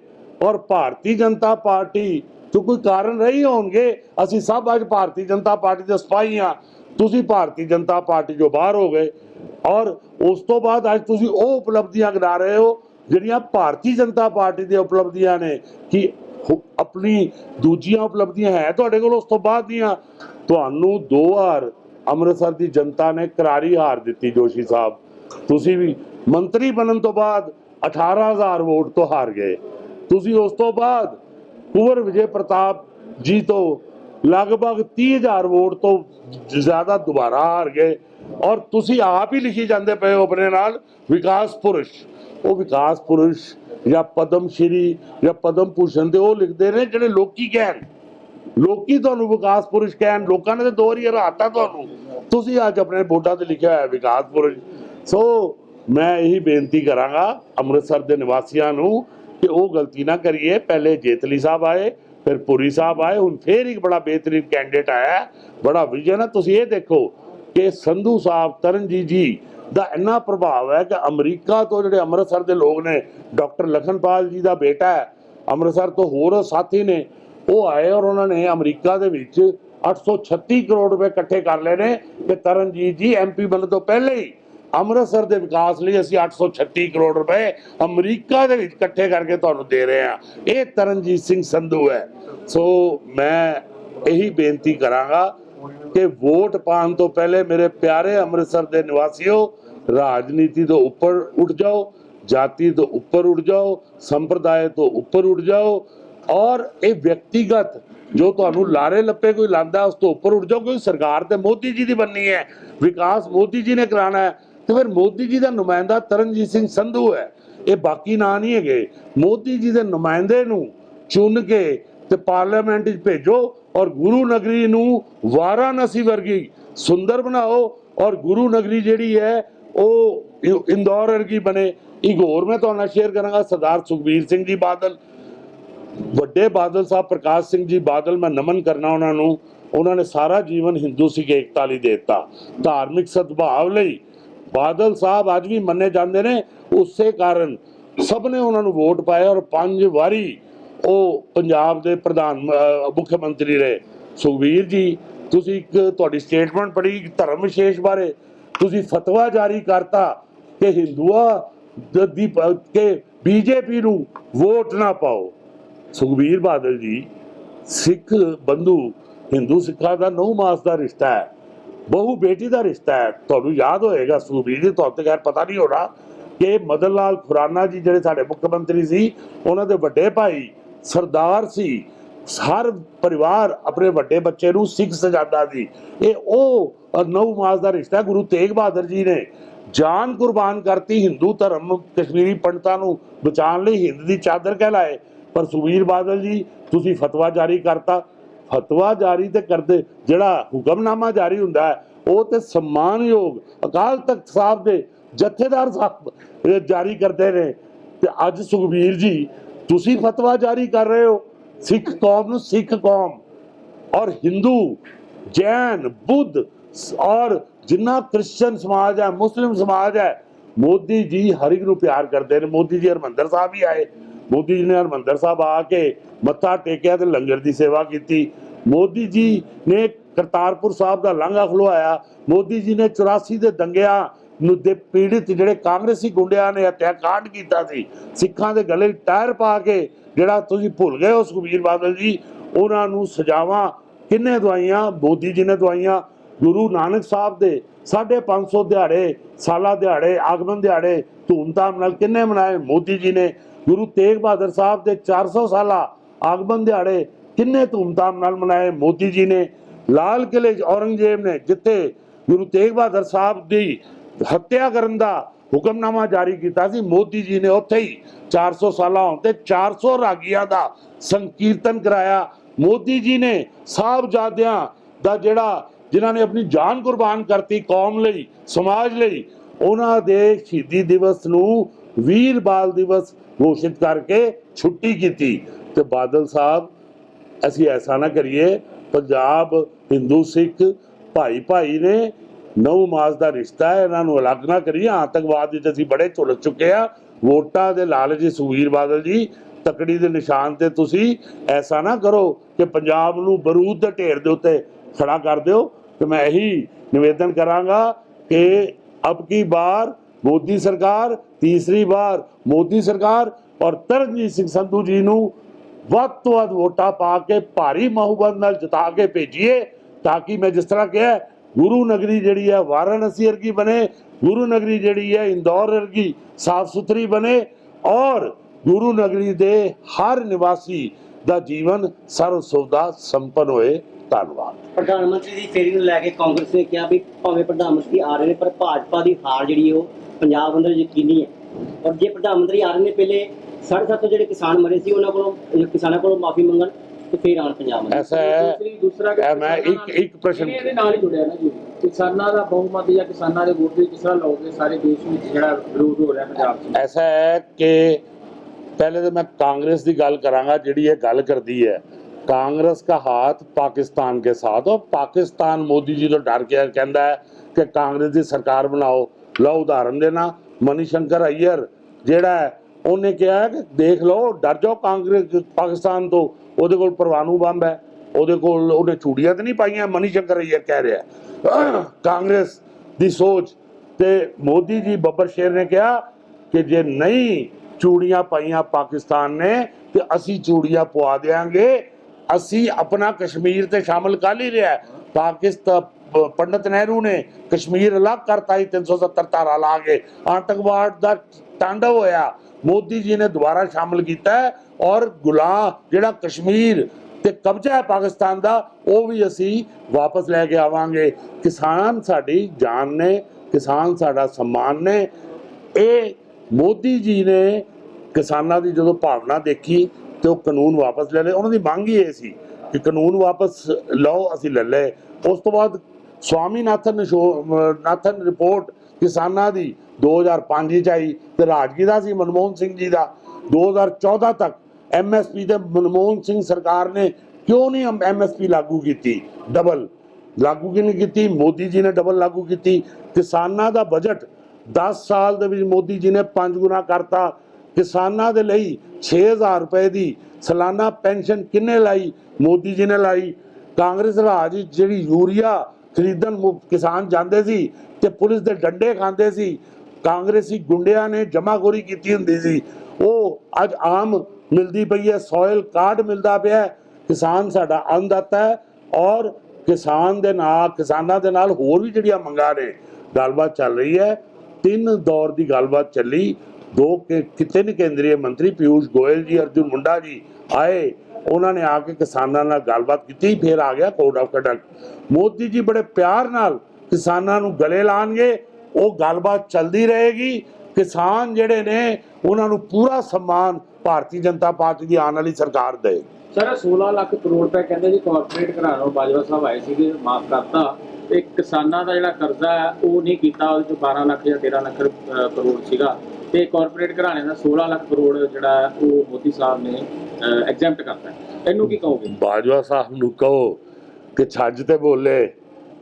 ਔਰ ਭਾਰਤੀ ਜਨਤਾ ਪਾਰਟੀ ਤੋਂ ਕੋਈ ਕਾਰਨ ਰਹੀ ਹੋਣਗੇ? ਅਸੀਂ ਸਭ ਅੱਜ ਭਾਰਤੀ ਜਨਤਾ ਪਾਰਟੀ ਦੇ ਸਿਪਾਹੀ ਹਾਂ। ਤੁਸੀਂ ਭਾਰਤੀ ਜਨਤਾ ਪਾਰਟੀ ਜੋ ਬਾਹਰ ਹੋ ਗਏ ਔਰ ਉਸ ਤੋਂ ਬਾਅਦ ਅੱਜ ਤੁਸੀਂ ਉਹ ਉਪਲਬਧੀਆਂ ਗਿਣਾ ਰਹੇ ਹੋ, ਜਿਹੜੀਆਂ ਭਾਰਤੀ ਜਨਤਾ ਪਾਰਟੀ ਦੀਆਂ ਉਪਲਬਧੀਆਂ ਨੇ ਕਿ ਆਪਣੀ ਦੂਜੀਆਂ ਉਪਲਬਧੀਆਂ ਹੈ ਤੁਹਾਡੇ ਕੋਲ ਉਸ ਤੋਂ ਬਾਅਦ ਦੀਆਂ। ਤੁਹਾਨੂੰ ਦੋ ਵਾਰ ਅੰਮ੍ਰਿਤਸਰ ਦੀ ਜਨਤਾ ਨੇ ਕਰਾਰੀ ਹਾਰ ਦਿੱਤੀ ਜੋਸ਼ੀ ਸਾਹਿਬ। ਤੁਸੀਂ ਵੀ ਮੰਤਰੀ ਬਣਨ ਤੋਂ ਬਾਅਦ 18000 ਵੋਟ ਤੋਂ ਹਾਰ ਗਏ। ਤੁਸੀਂ ਉਸ ਤੋਂ ਬਾਅਦ ਕੁੰਵਰ ਵਿਜੇ ਪ੍ਰਤਾਪ ਜੀ ਤੋਂ ਲਗਭਗ 30000 ਵੋਟ ਤੋਂ ਜ਼ਿਆਦਾ ਦੁਬਾਰਾ ਹਾਰ ਗਏ। ਔਰ ਤੁਸੀਂ ਆਪ ਹੀ ਲਿਖੀ ਜਾਂਦੇ ਪਏ ਹੋ ਆਪਣੇ ਨਾਲ, ਵਿਕਾਸ ਪੁਰਸ਼। ਉਹ ਵਿਕਾਸ ਪੁਰਸ਼ ਜਾਂ ਪਦਮ ਸ਼੍ਰੀ ਜਾਂ ਪਦਮ ਭੂਸ਼ਣ ਦੇ ਉਹ ਲਿਖਦੇ ਨੇ ਜਿਹੜੇ ਲੋਕੀ ਕਹਿਣ। ਲੋਕੀ ਤੁਹਾਨੂੰ ਵਿਕਾਸ ਪੁਰਸ਼ ਕਹਿਣ, ਲੋਕਾਂ ਨੇ ਤਾਂ ਦੋ ਵਾਰੀ ਹਰਾਤਾ ਤੁਹਾਨੂੰ। ਤੁਸੀਂ ਅੱਜ ਆਪਣੇ ਵੋਟਾਂ ਤੇ ਲਿਖਿਆ ਹੋਇਆ ਵਿਕਾਸ ਪੁਰਸ਼। ਸੋ ਮੈਂ ਇਹੀ ਬੇਨਤੀ ਕਰਾਂਗਾ ਅੰਮ੍ਰਿਤਸਰ ਦੇ ਨਿਵਾਸੀਆਂ ਨੂੰ ਕਿ ਉਹ ਗਲਤੀ ਨਾ ਕਰੀਏ। ਪਹਿਲੇ ਜੇਤਲੀ ਸਾਹਿਬ ਆਏ, ਫਿਰ ਪੁਰੀ ਸਾਹਿਬ ਆਏ। ਹੁਣ ਫੇਰ ਇੱਕ ਬੜਾ ਬਿਹਤਰੀਨ ਕੈਂਡੀਡੇਟ ਆਇਆ ਬੜਾ ਵਿਜਨ ਹੈ। ਤੁਸੀਂ ਇਹ ਦੇਖੋ ਕਿ ਸੰਧੂ ਸਾਹਿਬ, ਤਰਨਜੀਤ ਜੀ ਦਾ ਇੰਨਾ ਪ੍ਰਭਾਵ ਹੈ ਕਿ ਅਮਰੀਕਾ ਤੋਂ ਜਿਹੜੇ ਅੰਮ੍ਰਿਤਸਰ ਦੇ ਲੋਕ ਨੇ, ਡਾਕਟਰ ਲਖਨਪਾਲ ਜੀ ਦਾ ਬੇਟਾ ਹੈ, ਅੰਮ੍ਰਿਤਸਰ ਤੋਂ ਹੋਰ ਸਾਥੀ ਨੇ, ਉਹ ਆਏ ਔਰ ਉਹਨਾਂ ਨੇ ਅਮਰੀਕਾ ਦੇ ਵਿੱਚ 836 ਕਰੋੜ ਰੁਪਏ ਇਕੱਠੇ ਕਰ ਲਏ ਨੇ ਕਿ ਤਰਨਜੀਤ ਜੀ ਐਮਪੀ ਬਣਨ ਤੋਂ ਪਹਿਲੇ ਹੀ ਅੰਮ੍ਰਿਤਸਰ ਦੇ ਵਿਕਾਸ ਲਈ ਅਸੀਂ 836 ਕਰੋੜ ਰੁਪਏ ਅਮਰੀਕਾ ਦੇ ਵਿੱਚ ਇਕੱਠੇ ਕਰਕੇ ਤੁਹਾਨੂੰ ਦੇ ਰਹੇ ਹਾਂ। ਇਹ ਤਰਨਜੀਤ ਸਿੰਘ ਸੰਧੂ ਹੈ। ਸੋ ਮੈਂ ਇਹੀ ਬੇਨਤੀ ਕਰਾਂਗਾ ਕਿ ਵੋਟ ਪਾਉਣ ਤੋਂ ਪਹਿਲੇ ਮੇਰੇ ਪਿਆਰੇ ਅੰਮ੍ਰਿਤਸਰ ਦੇ ਨਿਵਾਸੀਓ, ਰਾਜਨੀਤੀ ਤੋਂ ਉੱਪਰ ਉੱਠ ਜਾਓ, ਜਾਤੀ ਤੋਂ ਉੱਪਰ ਉੱਠ ਜਾਓ, ਸੰਪਰਦਾਇ ਤੋਂ ਉੱਪਰ ਉੱਠ ਜਾਓ ਔਰ ਇਹ ਵਿਅਕਤੀਗਤ ਜੋ ਤੁਹਾਨੂੰ ਲਾਰੇ ਲੱਪੇ ਕੋਈ ਲਾਂਦਾ, ਉਸ ਤੋਂ ਉੱਪਰ ਉੱਠ ਜਾਓ ਕਿਉਂਕਿ ਸਰਕਾਰ ਤੇ ਮੋਦੀ ਜੀ ਦੀ ਬੰਨੀ ਹੈ। ਵਿਕਾਸ ਮੋਦੀ ਜੀ ਨੇ ਕਰਾਣਾ ਹੈ। ਤੇ ਫਿਰ ਮੋਦੀ ਜੀ ਦਾ ਨੁਮਾਇੰਦਾ ਤਰਨਜੀਤ ਸਿੰਘ ਸੰਧੂ ਹੈ। ਇਹ ਬਾਕੀ ਨਾਂ ਨਹੀਂ ਹੈਗੇ। ਮੋਦੀ ਜੀ ਦੇ ਨੁਮਾਇੰਦੇ ਨੂੰ ਚੁਣ ਕੇ ਤੇ ਪਾਰਲੀਮੈਂਟ ਵਿੱਚ ਭੇਜੋ ਔਰ ਗੁਰੂ ਨਗਰੀ ਨੂੰ ਵਾਰਾਣਸੀ ਵਰਗੀ ਸੁੰਦਰ ਬਣਾਓ ਔਰ ਗੁਰੂ ਨਗਰੀ ਜਿਹੜੀ ਹੈ, ਉਹ ਇੰਦੌਰ ਵਰਗੀ ਬਣੇ। ਇੱਕ ਹੋਰ ਮੈਂ ਤੁਹਾਨੂੰ ਨਾਲ ਸ਼ੇਅਰ ਕਰਾਂਗਾ, ਸਰਦਾਰ ਸੁਖਬੀਰ ਸਿੰਘ ਜੀ ਬਾਦਲ। ਵੱਡੇ ਬਾਦਲ ਸਾਹਿਬ ਪ੍ਰਕਾਸ਼ ਸਿੰਘ ਜੀ ਬਾਦਲ, ਮੈਂ ਨਮਨ ਕਰਨਾ ਉਹਨਾਂ ਨੂੰ। ਉਹਨਾਂ ਨੇ ਸਾਰਾ ਜੀਵਨ ਹਿੰਦੂ ਸਿੱਖ ਏਕਤਾ ਲਈ ਦੇ ਦਿੱਤਾ। ਧਾਰਮਿਕ ਸਦਭਾਵ ਲਈ ਬਾਦਲ ਸਾਹਿਬ ਅੱਜ ਵੀ ਮੰਨੇ ਜਾਂਦੇ ਨੇ, ਉਸੇ ਕਾਰਨ ਸਭ ਨੇ ਉਹਨਾਂ ਨੂੰ ਵੋਟ ਪਾਇਆ ਔਰ ਪੰਜ ਵਾਰੀ ਉਹ ਪੰਜਾਬ ਦੇ ਪ੍ਰਧਾਨ ਮੁੱਖ ਮੰਤਰੀ ਰਹੇ। ਸੁਖਬੀਰ ਜੀ, ਤੁਸੀਂ ਇੱਕ ਤੁਹਾਡੀ ਸਟੇਟਮੈਂਟ ਪੜ੍ਹੀ ਧਰਮ ਵਿਸ਼ੇਸ਼ ਬਾਰੇ। ਤੁਸੀਂ ਫਤਵਾ ਜਾਰੀ ਕਰਤਾ ਕਿ ਹਿੰਦੂਆਂ ਦ- ਦੀ ਪ- ਬੀਜੇਪੀ ਨੂੰ ਵੋਟ ਨਾ ਪਾਓ। ਸੁਖਬੀਰ ਬਾਦਲ ਜੀ, ਸਿੱਖ ਬੰਧੂ, ਹਿੰਦੂ ਸਿੱਖਾਂ ਦਾ ਨੌ ਮਾਸ ਦਾ ਰਿਸ਼ਤਾ ਹੈ। ਬਹੂ ਬੇਟੀ ਦਾ ਰਿਸ਼ਤਾ ਹੈ। ਤੁਹਾਨੂੰ ਯਾਦ ਹੋਏਗਾ, ਸੁਖਬੀਰ ਜੀ, ਤੁਹਾਨੂੰ ਤਾਂ ਖੈਰ ਪਤਾ ਨਹੀਂ ਹੋਣਾ ਕਿ ਮਦਨ ਲਾਲ ਖੁਰਾਨਾ ਜੀ ਜਿਹੜੇ ਸਾਡੇ ਮੁੱਖ ਮੰਤਰੀ ਸੀ, ਉਹਨਾਂ ਦੇ ਵੱਡੇ ਭਾਈ ਸਰਦਾਰ ਸੀ। ਹਰ ਪਰਿਵਾਰ ਆਪਣੇ ਵੱਡੇ ਬੱਚੇ ਨੂੰ ਸਿੱਖ ਸਜਾਦਾ ਸੀ। ਇਹ ਉਹ ਨੌ ਮਾਸ ਦਾ ਰਿਸ਼ਤਾ ਗੁਰੂ ਤੇਗ ਬਹਾਦਰ ਜੀ ਨੇ ਜਾਨ ਕੁਰਬਾਨ ਕਰਤੀ ਹਿੰਦੂ ਧਰਮ ਕਸ਼ਮੀਰੀ ਪੰਡਤਾਂ ਨੂੰ ਬਚਾਉਣ ਲਈ, ਹਿੰਦ ਦੀ ਚਾਦਰ ਕਹਿਲਾਏ। ਪਰ ਸੁਖਬੀਰ ਬਾਦਲ ਜੀ, ਤੁਸੀਂ ਫਤਵਾ ਜਾਰੀ ਕਰਤਾ। ਫਤਵਾ ਜਾਰੀ ਤੇ ਕਰਦੇ, ਜਿਹੜਾ ਹੁਕਮਨਾਮਾ ਜਾਰੀ ਹੁੰਦਾ ਹੈ, ਉਹ ਤੇ ਸਨਮਾਨਯੋਗ ਅਕਾਲ ਤਖਤ ਸਾਹਿਬ ਦੇ ਜਥੇਦਾਰ ਸਾਹਿਬ ਜਾਰੀ ਕਰਦੇ ਨੇ। ਤੇ ਅੱਜ ਸੁਖਬੀਰ ਜੀ, ਤੁਸੀਂ ਫਤਵਾ ਜਾਰੀ ਕਰ ਰਹੇ ਹੋ। ਸਿੱਖ ਕੌਮ ਨੂੰ ਸਿੱਖ ਕੌਮ ਔਰ ਹਿੰਦੂ ਜੈਨ, ਬੁੱਧ ਔਰ ਜਿੰਨਾ ਕ੍ਰਿਸਚੀਅਨ ਸਮਾਜ ਹੈ, ਮੁਸਲਿਮ ਸਮਾਜ ਹੈ, ਮੋਦੀ ਜੀ ਹਰ ਇੱਕ ਨੂੰ ਪਿਆਰ ਕਰਦੇ ਨੇ। ਮੋਦੀ ਜੀ ਹਰਮੰਦਰ ਸਾਹਿਬ ਵੀ ਆਏ। ਮੋਦੀ ਜੀ ਨੇ ਹਰਮੰਦਰ ਸਾਹਿਬ ਆ ਕੇ ਮੱਥਾ ਟੇਕਿਆ ਤੇ ਲੰਗਰ ਦੀ ਸੇਵਾ ਕੀਤੀ। ਮੋਦੀ ਜੀ ਨੇ ਕਰਤਾਰਪੁਰ ਸਾਹਿਬ ਦਾ ਲਾਂਘਾ ਖੁਲਵਾਇਆ। ਮੋਦੀ ਜੀ ਨੇ 84 ਦੇ ਦੰਗਿਆਂ ਨੂੰ ਦੇ ਪੀੜਿਤ ਜਿਹੜੇ ਕਾਂਗਰਸੀ ਗੁੰਡਿਆਂ ਨੇ ਹੱਤਿਆਕਾਂਡ ਕੀਤਾ ਸੀ, ਸਿੱਖਾਂ ਦੇ ਗਲੇ ਟਾਇਰ ਪਾ ਕੇ, ਜਿਹੜਾ ਤੁਸੀਂ ਭੁੱਲ ਗਏ ਹੋ ਸੁਖਬੀਰ ਬਾਦਲ ਜੀ, ਉਹਨਾਂ ਨੂੰ ਸਜ਼ਾਵਾਂ ਕਿੰਨੇ ਦਵਾਈਆਂ? ਮੋਦੀ ਜੀ ਨੇ ਦਵਾਈਆਂ ਗੁਰੂ ਨਾਨਕ ਸਾਹਿਬ ਦੇ 550 ਦਿਹਾੜੇ, ਸਾਲਾ ਦਿਹਾੜੇ, ਆਗਮਨ ਦਿਹਾੜੇ ਧੂਮਧਾਮ ਨਾਲ ਕਿੰਨੇ ਮਨਾਏ? ਮੋਦੀ ਜੀ ਨੇ ਗੁਰੂ ਤੇਗ ਬਹਾਦਰ ਸਾਹਿਬ ਦੇ 400 ਸਾਲਾ ਆਗਮਨ ਦਿਹਾੜੇ ਕਿੰਨੇ ਧੂਮਧਾਮ ਨਾਲ ਮਨਾਏ ਮੋਦੀ ਜੀ ਨੇ। ਲਾਲ ਕਿਲੇ 'ਚ ਔਰੰਗਜ਼ੇਬ ਨੇ ਜਿੱਥੇ ਗੁਰੂ ਤੇਗ ਬਹਾਦਰ ਸਾਹਿਬ ਦੀ ਹੱਤਿਆ ਕਰਨ ਦਾ ਹੁਕਮਨਾਮਾ ਜਾਰੀ ਕੀਤਾ ਸੀ, ਮੋਦੀ ਜੀ ਨੇ ਉੱਥੇ ਹੀ 400 ਸਾਲਾਂ ਹੋਣ ਤੇ 400 ਰਾਗੀਆਂ ਦਾ ਸੰਕੀਰਤਨ ਕਰਾਇਆ। ਮੋਦੀ ਜੀ ਨੇ ਸਾਹਿਬਜ਼ਾਦਿਆਂ ਦਾ ਜਿਹੜਾ ਜਿਨ੍ਹਾਂ ਨੇ ਆਪਣੀ ਜਾਨ ਕੁਰਬਾਨ ਕਰਤੀ ਕੌਮ ਲਈ, ਸਮਾਜ ਲਈ, ਉਹਨਾਂ ਦੇ ਸ਼ਹੀਦੀ ਦਿਵਸ ਨੂੰ ਵੀਰ ਬਾਲ ਦਿਵਸ ਘੋਸ਼ਿਤ ਕਰਕੇ ਛੁੱਟੀ ਕੀਤੀ। ਤੇ ਬਾਦਲ ਸਾਹਿਬ, ਅਸੀਂ ਐਸਾ ਨਾ ਕਰੀਏ, ਪੰਜਾਬ, ਹਿੰਦੂ, ਸਿੱਖ ਭਾਈ ਭਾਈ ਨੇ ਨੌ ਮਾਸ ਦਾ ਰਿਸ਼ਤਾ ਹੈ, ਇਹਨਾਂ ਨੂੰ ਅਲੱਗ ਨਾ ਕਰੀਏ। ਆਤੰਕਵਾਦ ਵਿੱਚ ਅਸੀਂ ਬੜੇ ਝੁਲਸ ਚੁੱਕੇ ਆ ਵੋਟਾਂ ਦੇ ਲਾਲਚ ਜੀ ਸੁਖਬੀਰ ਬਾਦਲ ਜੀ, ਤਕੜੀ ਦੇ ਨਿਸ਼ਾਨ ਤੇ ਤੁਸੀਂ ਐਸਾ ਨਾ ਕਰੋ ਕਿ ਪੰਜਾਬ ਨੂੰ ਬਰੂਦ ਦੇ ਢੇਰ ਦੇ ਉੱਤੇ ਖੜਾ ਕਰ ਦਿਓ। ਤੇ ਮੈਂ ਇਹੀ ਨਿਵੇਦਨ ਕਰਾਂਗਾ ਕਿ ਅਬ ਕੀ ਬਾਰ ਮੋਦੀ ਸਰਕਾਰ, ਤੀਸਰੀ ਵਾਰ ਮੋਦੀ ਸਰਕਾਰ ਔਰ ਤਰਨਜੀਤ ਸਿੰਘ ਸੰਧੂ ਜੀ ਨੂੰ ਵੱਧ ਤੋਂ ਵੱਧ ਵੋਟਾਂ ਪਾ ਕੇ ਭਾਰੀ ਮਹੂਬਤ ਨਾਲ ਜਿਤਾ ਕੇ ਭੇਜੀਏ ਤਾਂ ਕਿ ਮੈਂ ਜਿਸ ਤਰ੍ਹਾਂ ਕਿਹਾ, ਗੁਰੂ ਨਗਰੀ ਜਿਹੜੀ ਹੈ ਵਾਰਾਣਸੀ ਵਰਗੀ ਬਣੇ, ਗੁਰੂ ਨਗਰੀ ਜਿਹੜੀ ਹੈ ਇੰਦੌਰ ਵਰਗੀ ਸਾਫ਼ ਸੁਥਰੀ ਬਣੇ ਔਰ ਗੁਰੂ ਨਗਰੀ ਦੇ ਹਰ ਨਿਵਾਸੀ ਦਾ ਜੀਵਨ ਸਰਵ ਸੁਵਿਧਾ ਸੰਪਨ ਹੋਏ। ਧੰਨਵਾਦ। ਪ੍ਰਧਾਨ ਮੰਤਰੀ ਦੀ ਫੇਰੀ ਨੂੰ ਲੈ ਕੇ ਕਾਂਗਰਸ ਨੇ ਕਿਹਾ ਵੀ ਭਾਵੇਂ ਪ੍ਰਧਾਨ ਮੰਤਰੀ ਆ ਰਹੇ ਨੇ, ਪਰ ਭਾਜਪਾ ਦੀ ਹਾਰ ਜਿਹੜੀ ਉਹ ਪੰਜਾਬ ਅੰਦਰ ਯਕੀਨੀ ਹੈ ਔਰ ਜੇ ਪ੍ਰਧਾਨ ਮੰਤਰੀ ਆ ਰਹੇ ਨੇ ਪਹਿਲੇ 750 ਜਿਹੜੇ ਕਿਸਾਨ ਮਰੇ ਸੀ ਉਹਨਾਂ ਕੋਲੋਂ ਅਹ ਕਿਸਾਨਾਂ ਕੋਲੋਂ ਮਾਫੀ ਮੰਗਣ ਤੇ ਫਿਰ ਆਉਣ ਪੰਜਾਬ ਅੰਦਰ ਐਸਾ ਹੈ ਦੂਸਰੀ ਦੂਸਰਾ ਕਿ ਇਹ ਮੈਂ ਇੱਕ ਕਿਸਾਨਾਂ ਇੱਕ ਪ੍ਰਸ਼ਨ ਨਾਲ- ਇਹਦੇ ਨਾਲ ਹੀ ਜੁੜਿਆ ਨਾ ਜੀ ਕਿਸਾਨਾਂ ਦਾ ਬਹੁਮਤ ਜਾਂ ਕਿਸਾਨਾਂ ਦੇ ਵੋਟ ਦੀ ਕਿਸ ਤਰ੍ਹਾਂ ਲਓਗੇ ਸਾਰੇ ਦੇਸ਼ ਵਿੱਚ ਜਿਹੜਾ ਵਿਰੋਧ ਹੋ ਰਿਹਾ ਪੰਜਾਬ 'ਚ ਐਸਾ ਹੈ ਕਿ ਪਹਿਲੇ ਤਾਂ ਮੈਂ ਕਾਂਗਰਸ ਦੀ ਗੱਲ ਕਰਾਂਗਾ ਜਿਹੜੀ ਇਹ ਗੱਲ ਕਰਦੀ ਹੈ ਕਾਂਗਰਸ का हाथ पाकिस्तान के साथ और पाकिस्तान मोदी जी तो डर के ਕਹਿੰਦਾ ਹੈ ਕਿ ਕਾਂਗਰਸ ਦੀ ਸਰਕਾਰ ਬਣਾਓ ਲਓ ਉਦਾਹਰਨ ਦੇਣਾ ਮਨੀ ਸ਼ੰਕਰ ਅਈਅਰ, ਜਿਹੜਾ ਉਹਨੇ ਕਿਹਾ ਕਿ ਦੇਖ ਲਓ, ਡਰ ਜਾਓ ਕਾਂਗਰਸ, ਪਾਕਿਸਤਾਨ ਤੋਂ, ਉਹਦੇ ਕੋਲ ਪਰਮਾਣੂ ਬੰਬ ਹੈ, ਉਹਦੇ ਕੋਲ ਉਹਨੇ ਚੂੜੀਆਂ ਤੇ ਨਹੀਂ ਪਾਈਆਂ ਮਨੀ ਸ਼ੰਕਰ ਅਈਅਰ ਕਹਿ ਰਿਹਾ ਕਾਂਗਰਸ ਦੀ ਸੋਚ, ਤੇ ਮੋਦੀ ਜੀ ਬੱਬਰ ਸ਼ੇਰ ਨੇ ਕਿਹਾ ਕਿ ਜੇ ਨਹੀਂ ਚੂੜੀਆਂ ਪਾਈਆਂ ਪਾਕਿਸਤਾਨ ਨੇ, ਤੇ ਅਸੀਂ ਚੂੜੀਆਂ ਪਵਾ ਦੇਾਂਗੇ ਅਸੀਂ ਆਪਣਾ ਕਸ਼ਮੀਰ ਤੇ ਸ਼ਾਮਲ ਕਰ ਹੀ ਰਿਹਾ ਪਾਕਿਸਤਾਨ ਪੰਡਤ ਨਹਿਰੂ ਨੇ ਕਸ਼ਮੀਰ ਅਲੱਗ ਕਰਤਾ ਹੀ 370 ਧਾਰਾ ਲਾ ਕੇ। ਆਤੰਕਵਾਦ ਦਾ ਤਾਂਡਵ ਹੋਇਆ। ਮੋਦੀ ਜੀ ਨੇ ਦੁਬਾਰਾ ਸ਼ਾਮਲ ਕੀਤਾ ਔਰ ਗੁਲਾਮ ਜਿਹੜਾ ਕਸ਼ਮੀਰ ਤੇ ਕਬਜ਼ਾ ਹੈ ਪਾਕਿਸਤਾਨ ਦਾ, ਉਹ ਵੀ ਅਸੀਂ ਵਾਪਸ ਲੈ ਕੇ ਆਵਾਂਗੇ। ਕਿਸਾਨ ਸਾਡੀ ਜਾਨ ਨੇ, ਕਿਸਾਨ ਸਾਡਾ ਸਨਮਾਨ ਨੇ। ਇਹ ਮੋਦੀ ਜੀ ਨੇ ਕਿਸਾਨਾਂ ਦੀ ਜਦੋਂ ਭਾਵਨਾ ਦੇਖੀ ਤੇ ਉਹ ਕਾਨੂੰਨ ਵਾਪਸ ਲੈ ਲਏ। ਉਹਨਾਂ ਦੀ ਮੰਗ ਹੀ ਇਹ ਸੀ ਕਿ ਕਾਨੂੰਨ ਵਾਪਸ ਲਓ, ਅਸੀਂ ਲੈ ਲਏ। ਉਸ ਤੋਂ ਬਾਅਦ ਸਵਾਮੀਨਾਥਨ ਨਿਸ਼ੋ- ਨਾਥਨ ਰਿਪੋਰਟ ਕਿਸਾਨਾਂ ਦੀ 2005 ਵਿੱਚ ਆਈ ਤੇ ਰਾਜਗੀ ਦਾ ਸੀ, ਮਨਮੋਹਨ ਸਿੰਘ ਜੀ ਦਾ। 2014 ਤੱਕ ਐਮਐਸਪੀ ਤੇ ਮਨਮੋਹਨ ਸਿੰਘ ਸਰਕਾਰ ਨੇ ਕਿਉਂ ਨਹੀਂ ਐਮਐਸਪੀ ਲਾਗੂ ਕੀਤੀ? ਡਬਲ ਲਾਗੂ ਕਿਉਂ ਨਹੀਂ ਕੀਤੀ? ਮੋਦੀ ਜੀ ਨੇ ਡਬਲ ਲਾਗੂ ਕੀਤੀ। ਕਿਸਾਨਾਂ ਦਾ ਬਜਟ 10 ਸਾਲ ਦੇ ਵਿੱਚ ਮੋਦੀ ਜੀ ਨੇ ਪੰਜ ਗੁਣਾ ਕਰਤਾ। ਕਿਸਾਨਾਂ ਦੇ ਲਈ 6000 ਰੁਪਏ ਦੀ ਸਾਲਾਨਾ ਪੈਨਸ਼ਨ ਕਿੰਨੇ ਲਾਈ? ਮੋਦੀ ਜੀ ਨੇ ਲਾਈ। ਕਾਂਗਰਸ ਰਾਜ ਜਿਹੜੀ ਯੂਰੀਆ ਖਰੀਦਣ ਮੁ- ਕਿਸਾਨ ਜਾਂਦੇ ਸੀ ਤੇ ਪੁਲਿਸ ਦੇ ਡੰਡੇ ਖਾਂਦੇ ਸੀ। ਕਾਂਗਰਸੀ ਗੁੰਡਿਆਂ ਨੇ ਜਮਾਖੋਰੀ ਕੀਤੀ ਹੁੰਦੀ ਸੀ। ਉਹ ਅੱਜ ਆਮ ਮਿਲਦੀ ਪਈ ਹੈ ਸੋਇਲ ਕਾਰਡ ਮਿਲਦਾ ਪਿਆ ਕਿਸਾਨ ਸਾਡਾ ਅੰਨਦਾਤਾ ਹੈ ਔਰ ਕਿਸਾਨ ਦੇ ਨਾਲ, ਕਿਸਾਨਾਂ ਦੇ ਨਾਲ ਹੋਰ ਵੀ ਜਿਹੜੀਆਂ ਮੰਗਾਂ ਨੇ, ਗੱਲਬਾਤ ਚੱਲ ਰਹੀ ਹੈ। ਤਿੰਨ ਦੌਰ ਦੀ ਗੱਲਬਾਤ ਚੱਲੀ। ਦੋ ਕਿ- ਕਿਤੇ ਨੇ ਕੇਂਦਰੀ ਮੰਤਰੀ ਪਿਊਸ਼ ਗੋਇਲ ਜੀ, ਅਰਜੁਨ ਮੁੰਡਾ ਜੀ ਆਏ। ਉਹਨਾਂ ਨੇ ਆ ਕੇ ਕਿਸਾਨਾਂ ਨਾਲ ਗੱਲਬਾਤ ਕੀਤੀ, ਫਿਰ ਆ ਗਿਆ code of conduct Modi ji ਬੜੇ ਪਿਆਰ ਨਾਲ ਕਿਸਾਨਾਂ ਨੂੰ ਗਲੇ ਲਾਣਗੇ, ਉਹ ਗੱਲਬਾਤ ਚੱਲਦੀ ਰਹੇਗੀ। ਕਿਸਾਨ ਜਿਹੜੇ ਨੇ, ਉਹਨਾਂ ਨੂੰ ਪੂਰਾ ਸਨਮਾਨ ਭਾਰਤੀ ਜਨਤਾ ਪਾਰਟੀ ਦੀ ਆਉਣ ਵਾਲੀ ਸਰਕਾਰ ਦੇਗੀ ਸਰ 16 ਲੱਖ ਕਰੋੜ ਰੁਪਏ ਕਹਿੰਦੇ ਜੀ ਕਾਰਪੋਰੇਟ ਘਰਾਣੋਂ ਬਾਜਵਾ ਸਾਹਿਬ ਆਏ ਸੀਗੇ, ਮਾਫ ਕਰਤਾ। ਤੇ ਕਿਸਾਨਾਂ ਦਾ ਜਿਹੜਾ ਕਰਜ਼ਾ ਹੈ, ਉਹ ਨਹੀਂ ਕੀਤਾ, ਉਹਦੇ ਚ 12 ਲੱਖ ਜਾਂ 13 ਲੱਖ ਕਰੋੜ ਸੀਗਾ। ਤੇ ਕਾਰਪੋਰੇਟ ਘਰਾਣੇ ਦਾ 16 ਲੱਖ ਕਰੋੜ ਜਿਹੜਾ ਉਹ ਮੋਦੀ ਸਾਹਿਬ ਨੇ ਐਗਜ਼ੈਂਪਟ ਕਰਤਾ ਇਹਨੂੰ ਕੀ ਕਹੋਗੇ? ਬਾਜਵਾ ਸਾਹਿਬ ਨੂੰ ਕਹੋ ਕਿ ਛੱਜ ਤੇ ਬੋਲੇ।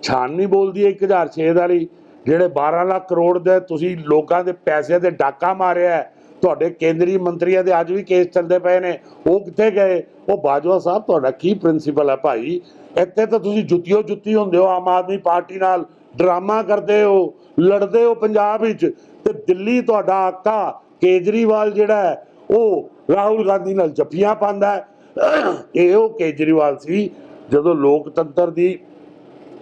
ਛਾਨ ਨਹੀਂ ਬੋਲਦੀ 1006 ਵਾਲੀ ਜਿਹੜੇ 12 ਲੱਖ ਕਰੋੜ ਦੇ ਤੁਸੀਂ ਲੋਕਾਂ ਦੇ ਪੈਸੇ ਤੇ ਡਾਕਾ ਮਾਰਿਆ ਤੁਹਾਡੇ ਕੇਂਦਰੀ ਮੰਤਰੀਆਂ ਦੇ ਅੱਜ ਵੀ ਕੇਸ ਚੱਲਦੇ ਪਏ ਨੇ। ਉਹ ਕਿੱਥੇ ਗਏ? ਉਹ ਬਾਜਵਾ ਸਾਹਿਬ, ਤੁਹਾਡਾ ਕੀ ਪ੍ਰਿੰਸੀਪਲ ਹੈ ਭਾਈ? ਇੱਥੇ ਤਾਂ ਤੁਸੀਂ ਜੁੱਤੀਓ ਜੁੱਤੀ ਹੁੰਦੇ ਹੋ, ਆਮ ਆਦਮੀ ਪਾਰਟੀ ਨਾਲ। ਡਰਾਮਾ ਕਰਦੇ ਹੋ, ਲੜਦੇ ਹੋ ਪੰਜਾਬ ਵਿੱਚ, ਤੇ ਦਿੱਲੀ ਤੁਹਾਡਾ ਆਕਾ ਕੇਜਰੀਵਾਲ ਜਿਹੜਾ ਹੈ, ਉਹ ਰਾਹੁਲ ਗਾਂਧੀ ਨਾਲ ਜੱਫੀਆਂ ਪਾਉਂਦਾ ਹੈ। ਇਹ ਉਹ ਕੇਜਰੀਵਾਲ ਸੀ, ਜਦੋਂ ਲੋਕਤੰਤਰ ਦੀ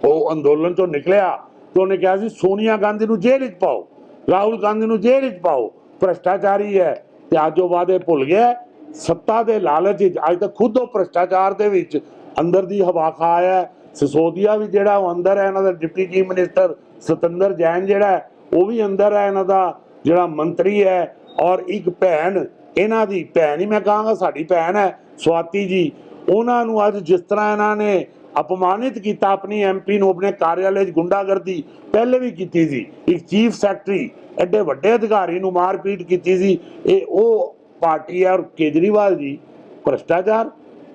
ਉਹ ਅੰਦੋਲਨ ਚੋਂ ਨਿਕਲਿਆ, ਤੇ ਉਹਨੇ ਕਿਹਾ ਸੀ, ਸੋਨੀਆ ਗਾਂਧੀ ਨੂੰ ਜੇਲ੍ਹ ਵਿੱਚ ਪਾਓ, ਰਾਹੁਲ ਗਾਂਧੀ ਨੂੰ ਜੇਲ੍ਹ ਵਿੱਚ ਪਾਓ, ਭ੍ਰਸ਼ਟਾਚਾਰੀ ਹੈ, ਤੇ ਅੱਜ ਉਹ ਵਾਅਦੇ ਭੁੱਲ ਗਿਆ ਸੱਤਾ ਦੇ ਲਾਲਚ ਵਿੱਚ, ਅੱਜ ਤਾਂ ਖੁਦ ਉਹ ਭ੍ਰਸ਼ਟਾਚਾਰ ਦੇ ਵਿੱਚ ਅੰਦਰ ਦੀ ਹਵਾ ਖਾ ਆਇਆ ਸਿਸੋਦੀਆ ਵੀ ਜਿਹੜਾ ਉਹ ਅੰਦਰ ਹੈ, ਇਹਨਾਂ ਦਾ deputy chief minister Satinder Jain ਜਿਹੜਾ ਉਹ ਵੀ ਅੰਦਰ ਹੈ, ਇਹਨਾਂ ਦਾ ਜਿਹੜਾ ਮੰਤਰੀ ਹੈ ਔਰ ਇੱਕ ਭੈਣ, ਇਹਨਾਂ ਦੀ ਭੈਣ ਹੀ ਮੈਂ ਕਹਾਂਗਾ, ਸਾਡੀ ਭੈਣ ਹੈ ਸਵਾਤੀ ਜੀ। ਉਹਨਾਂ ਨੂੰ ਅੱਜ ਜਿਸ ਤਰ੍ਹਾਂ ਇਹਨਾਂ ਨੇ ਅਪਮਾਨਿਤ ਕੀਤਾ, ਆਪਣੀ ਐਮਪੀ ਨੂੰ, ਆਪਣੇ ਕਾਰਿਆਲੇ 'ਚ ਗੁੰਡਾਗਰਦੀ ਪਹਿਲੇ ਵੀ ਕੀਤੀ ਸੀ, ਇੱਕ ਚੀਫ ਸੈਕਟਰੀ, ਐਡੇ ਵੱਡੇ ਅਧਿਕਾਰੀ ਨੂੰ ਮਾਰਪੀਟ ਕੀਤੀ ਸੀ, ਇਹ ਉਹ ਪਾਰਟੀ ਹੈ ਔਰ ਕੇਜਰੀਵਾਲ ਜੀ, ਭ੍ਰਸ਼ਟਾਚਾਰ,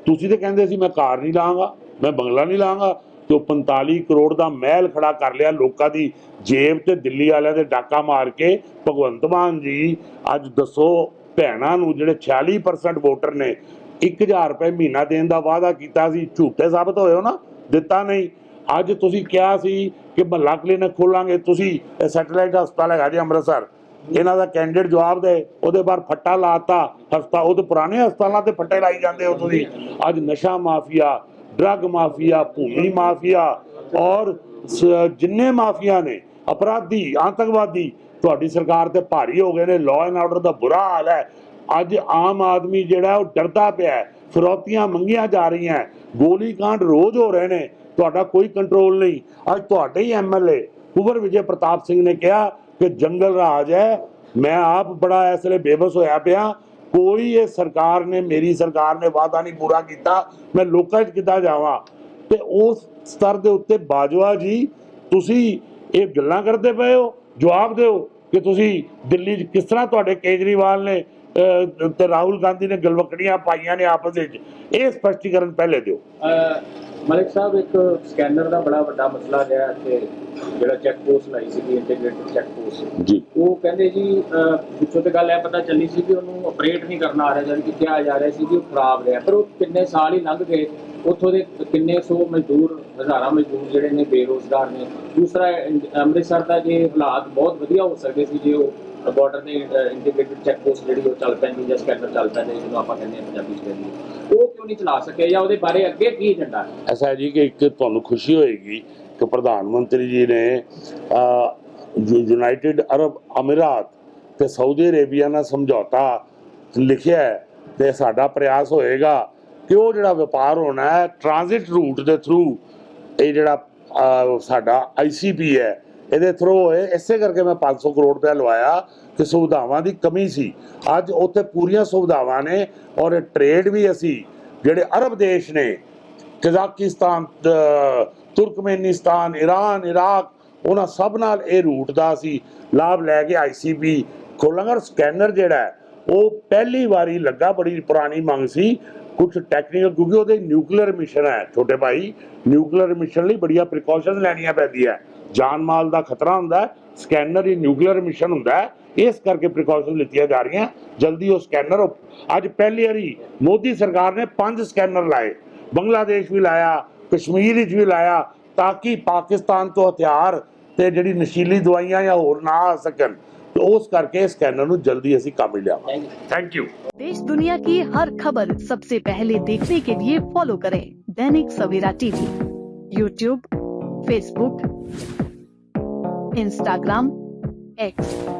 ਤੁਸੀਂ ਤੇ ਕਹਿੰਦੇ ਸੀ ਮੈਂ ਕਾਰ ਨਹੀਂ ਲਾਂਗਾ। ਮੈਂ ਬੰਗਲਾ ਨਹੀਂ ਲਾਂਗਾ। ਤੇ ਉਹ 45 ਕਰੋੜ ਦਾ ਮਹਿਲ ਖੜਾ ਕਰ ਲਿਆ ਲੋਕਾਂ ਦੀ ਜੇਬ ਤੇ ਦਿੱਲੀ ਵਾਲਿਆਂ ਦੇ ਡਾਕਾ ਮਾਰ ਕੇ, ਭਗਵੰਤ ਮਾਨ ਜੀ, ਅੱਜ ਦੱਸੋ ਭੈਣਾਂ ਨੂੰ ਜਿਹੜੇ 46% ਵੋਟਰ ਨੇ 1000 ਰੁਪਏ ਮਹੀਨਾ ਦੇਣ ਦਾ ਵਾਅਦਾ ਕੀਤਾ ਸੀ, ਝੂਠੇ ਸਾਬਤ ਹੋਏ ਹੋ ਨਾ, ਦਿੱਤਾ ਨਹੀਂ। ਅੱਜ ਤੁਸੀਂ ਕਿਹਾ ਸੀ ਕਿ ਮਹੱਲਾ ਕਲੀਨਿਕ ਖੋਲਾਂਗੇ, ਤੁਸੀਂ ਇਹ ਸੈਟੇਲਾਈਟ ਹਸਪਤਾਲ ਹੈਗਾ ਜੀ ਅੰਮ੍ਰਿਤਸਰ। ਇਹਨਾਂ ਦਾ ਕੈਂਡੀਡੇਟ ਜਵਾਬ ਦੇ, ਉਹਦੇ ਬਾਅਦ ਫੱਟਾ ਲਾਤਾ, ਹਸਪਤਾਲ ਉਹਦੇ ਪੁਰਾਣੇ ਹਸਪਤਾਲਾਂ ਤੇ ਫੱਟੇ ਲਾਈ ਜਾਂਦੇ ਹੋ ਤੁਸੀਂ। ਅੱਜ ਨਸ਼ਾ ਮਾਫੀਆ ਡਰੱਗ ਮਾਫੀਆ ਭੂਮੀ ਮਾਫੀਆ ਔਰ ਜਿੰਨੇ ਮਾਫੀਆ ਨੇ, ਅਪਰਾਧੀ, ਆਤੰਕਵਾਦੀ, ਤੁਹਾਡੀ ਸਰਕਾਰ ਤੇ ਭਾਰੀ ਹੋ ਗਏ ਨੇ ਲਾਅ ਐਂਡ ਆਰਡਰ ਦਾ ਬੁਰਾ ਹਾਲ ਹੈ। ਅੱਜ ਆਮ ਆਦਮੀ ਜਿਹੜਾ ਉਹ ਡਰਦਾ ਪਿਆ ਹੈ ਮੰਗੀਆਂ ਜਾ ਰਹੀਆਂ ਗੋਲੀ ਕਾਂਡ ਰੋਜ਼ ਹੋ ਰਹੇ ਨੇ, ਤੁਹਾਡਾ ਕੋਈ ਕੰਟਰੋਲ ਨਹੀਂ। ਅੱਜ ਤੁਹਾਡੇ ਹੀ ਐਮਐਲਏ ਕੁਵਰ ਵਿਜੇ ਪ੍ਰਤਾਪ ਸਿੰਘ ਨੇ ਕਿਹਾ ਕਿ ਜੰਗਲ ਰਾਜ ਹੈ, ਮੈਂ ਆਪ ਬੜਾ ਇਸ ਵੇਲੇ ਬੇਬਸ ਹੋਇਆ ਪਿਆ ਕੋਈ ਇਹ ਸਰਕਾਰ ਨੇ ਮੇਰੀ ਸਰਕਾਰ ਨੇ ਵਾਅਦਾ ਨਹੀਂ ਪੂਰਾ ਕੀਤਾ ਮੈਂ ਲੋਕਾਂ 'ਚ ਕਿੱਦਾਂ ਜਾਵਾਂ? ਤੇ ਉਸ ਸਤਰ ਦੇ ਉੱਤੇ ਬਾਜਵਾ ਜੀ ਤੁਸੀਂ ਇਹ ਗੱਲਾਂ ਕਰਦੇ ਪਏ ਹੋ? ਜਵਾਬ ਦਿਓ ਕਿ ਤੁਸੀਂ ਦਿੱਲੀ 'ਚ ਕਿਸ ਤਰ੍ਹਾਂ ਤੁਹਾਡੇ ਕੇਜਰੀਵਾਲ ਨੇ ਅਹ, ਤੇ ਰਾਹੁਲ ਗਾਂਧੀ ਨੇ ਗਲਵਕੜੀਆਂ ਪਾਈਆਂ ਨੇ ਆਪਸ ਵਿੱਚ। ਇਹ ਸਪਸ਼ਟੀਕਰਨ ਪਹਿਲੇ ਦਿਓ। ਮਲਿਕ ਸਾਹਿਬ ਇੱਕ ਸਕੈਨਰ ਦਾ ਬੜਾ ਵੱਡਾ ਮਸਲਾ ਰਿਹਾ ਇੱਥੇ ਜਿਹੜਾ ਚੈੱਕ ਪੋਸਟ ਲਾਈ ਸੀਗੀ ਇੰਟੀਗ੍ਰੇਟਡ ਚੈੱਕ ਪੋਸਟ। ਜੀ। ਉਹ ਕਹਿੰਦੇ ਜੀ ਪਿੱਛੋਂ ਤੇ ਗੱਲ ਇਹ ਪਤਾ ਚੱਲੀ ਸੀ ਕਿ ਉਹਨੂੰ ਆਪਰੇਟ ਨਹੀਂ ਕਰਨਾ ਆ ਰਿਹਾ ਜਦ ਕਿ ਕਿਹਾ ਜਾ ਰਿਹਾ ਸੀ ਕਿ ਉਹ ਖਰਾਬ ਰਿਹਾ। ਪਰ ਉਹ ਕਿੰਨੇ ਸਾਲ ਹੀ ਲੰਘ ਗਏ ਉੱਥੋਂ ਦੇ ਕਿੰਨੇ ਸੌ ਮਜ਼ਦੂਰ ਹਜ਼ਾਰਾਂ ਮਜ਼ਦੂਰ ਜਿਹੜੇ ਨੇ ਬੇਰੋਜ਼ਗਾਰ ਨੇ। ਦੂਸਰਾ ਅੰਮ੍ਰਿਤਸਰ ਦਾ ਜੇ ਹਾਲਾਤ ਬਹੁਤ ਵਧੀਆ ਹੋ ਸਕਦੇ ਸੀ ਜੇ ਉਹ ਬਾਰਡਰ ਤੇ ਇੰਟੀਗ੍ਰੇਟਡ ਚੈੱਕ ਪੋਸਟ ਜਿਹੜੀ ਉਹ ਚੱਲ ਪੈਂਦੀ ਜਾਂ ਸਕੈਨਰ ਚੱਲ ਪੈਂਦੇ ਜਿਹਨੂੰ ਆਪਾਂ ਕਹਿੰਦੇ ਹਾਂ ਪੰਜਾਬੀ ਚ ਕਹਿੰਦੇ ਕਿਉਂ ਨਹੀਂ ਚਲਾ ਸਕੇ ਜਾਂ ਉਹਦੇ ਬਾਰੇ ਅੱਗੇ ਕੀ ਏਜੰਡਾ ਐਸਾ ਜੀ ਕਿ ਇੱਕ ਤੁਹਾਨੂੰ ਖੁਸ਼ੀ ਹੋਏਗੀ ਕਿ ਪ੍ਰਧਾਨ ਮੰਤਰੀ ਜੀ ਨੇ ਯੂਨਾਈਟਿਡ ਅਰਬ ਅਮੀਰਾਤ ਤੇ ਸਾਊਦੀ ਅਰੇਬੀਆ ਨਾਲ ਸਮਝੌਤਾ ਲਿਖਿਆ ਹੈ ਤੇ ਸਾਡਾ ਪ੍ਰਯਾਸ ਹੋਏਗਾ ਕਿ ਉਹ ਜਿਹੜਾ ਵਪਾਰ ਹੋਣਾ ਹੈ ਟ੍ਰਾਂਜ਼ਿਟ ਰੂਟ ਦੇ ਥਰੂ ਇਹ ਜਿਹੜਾ ਅਹ, ਸਾਡਾ ਆਈਸੀਪੀ ਹੈ ਇਹਦੇ ਥਰੂ ਹੋਏ। ਇਸੇ ਕਰਕੇ ਮੈਂ 500 ਕਰੋੜ ਰੁਪਇਆ ਲਵਾਇਆ ਕਿ ਸੁਵਿਧਾਵਾਂ ਦੀ ਕਮੀ ਸੀ। ਅੱਜ ਉੱਥੇ ਪੂਰੀਆਂ ਸੁਵਿਧਾਵਾਂ ਨੇ ਔਰ ਟ੍ਰੇਡ ਵੀ ਅਸੀਂ ਜਿਹੜੇ ਅਰਬ ਦੇਸ਼ ਨੇ, ਕਜ਼ਾਕਿਸਤਾਨ ਤੁਰਕਮੇਨਿਸਤਾਨ ਈਰਾਨ ਇਰਾਕ, ਉਹਨਾਂ ਸਭ ਨਾਲ ਇਹ ਰੂਟ ਦਾ ਅਸੀਂ ਲਾਭ ਲੈ ਕੇ ਆਈਸੀਪੀ ਖੋਲਾਂਗੇ। ਔਰ ਸਕੈਨਰ ਜਿਹੜਾ ਉਹ ਪਹਿਲੀ ਵਾਰੀ ਲੱਗਾ, ਬੜੀ ਪੁਰਾਣੀ ਮੰਗ ਸੀ। ਕੁਝ ਟੈਕਨੀਕਲ ਕਿਉਂਕਿ ਉਹਦੇ ਨਿਊਕਲੀਅਰ ਮਿਸ਼ਨ ਹੈ ਛੋਟੇ ਭਾਈ। ਨਿਊਕਲੀਅਰ ਮਿਸ਼ਨ ਲਈ ਬੜੀਆਂ ਪ੍ਰੀਕਾਸ਼ਨਸ ਲੈਣੀਆਂ ਪੈਂਦੀਆਂ। ਜਾਨ ਮਾਲ ਦਾ ਖਤਰਾ ਹੁੰਦਾ ਸਕੈਨਰ ਹੀ ਨਿਊਕਲੀਅਰ ਮਿਸ਼ਨ ਹੁੰਦਾ ਇਸ ਕਰਕੇ ਪ੍ਰੀਕਾਸ਼ਨ ਲਿੱਤੀਆਂ ਜਾ ਰਹੀਆਂ ਜਲਦੀ ਉਹ ਸਕੈਨਰ ਅੱਜ ਪਹਿਲੀ ਵਾਰੀ ਮੋਦੀ ਸਰਕਾਰ ਨੇ ਪੰਜ ਸਕੈਨਰ ਲਾਏ ਬੰਗਲਾਦੇਸ਼ ਵੀ ਲਾਇਆ ਕਸ਼ਮੀਰ ਵਿੱਚ ਵੀ ਲਾਇਆ ਤਾਂ ਕਿ ਪਾਕਿਸਤਾਨ ਤੋਂ ਹਥਿਆਰ ਤੇ ਜਿਹੜੀ ਨਸ਼ੀਲੀ ਦਵਾਈਆਂ ਜਾਂ ਹੋਰ ਨਾ ਆ ਸਕਣ ਤੇ ਉਸ ਕਰਕੇ ਸਕੈਨਰ ਨੂੰ ਜਲਦੀ ਅਸੀਂ ਕੰਮ ਹੀ ਲਿਆਵਾਂਗੇ ਥੈਂਕ ਯੂ देश दुनिया की हर खबर सबसे पहले देखने के लिए फॉलो करें Dainik Savera TV YouTube Facebook Instagram X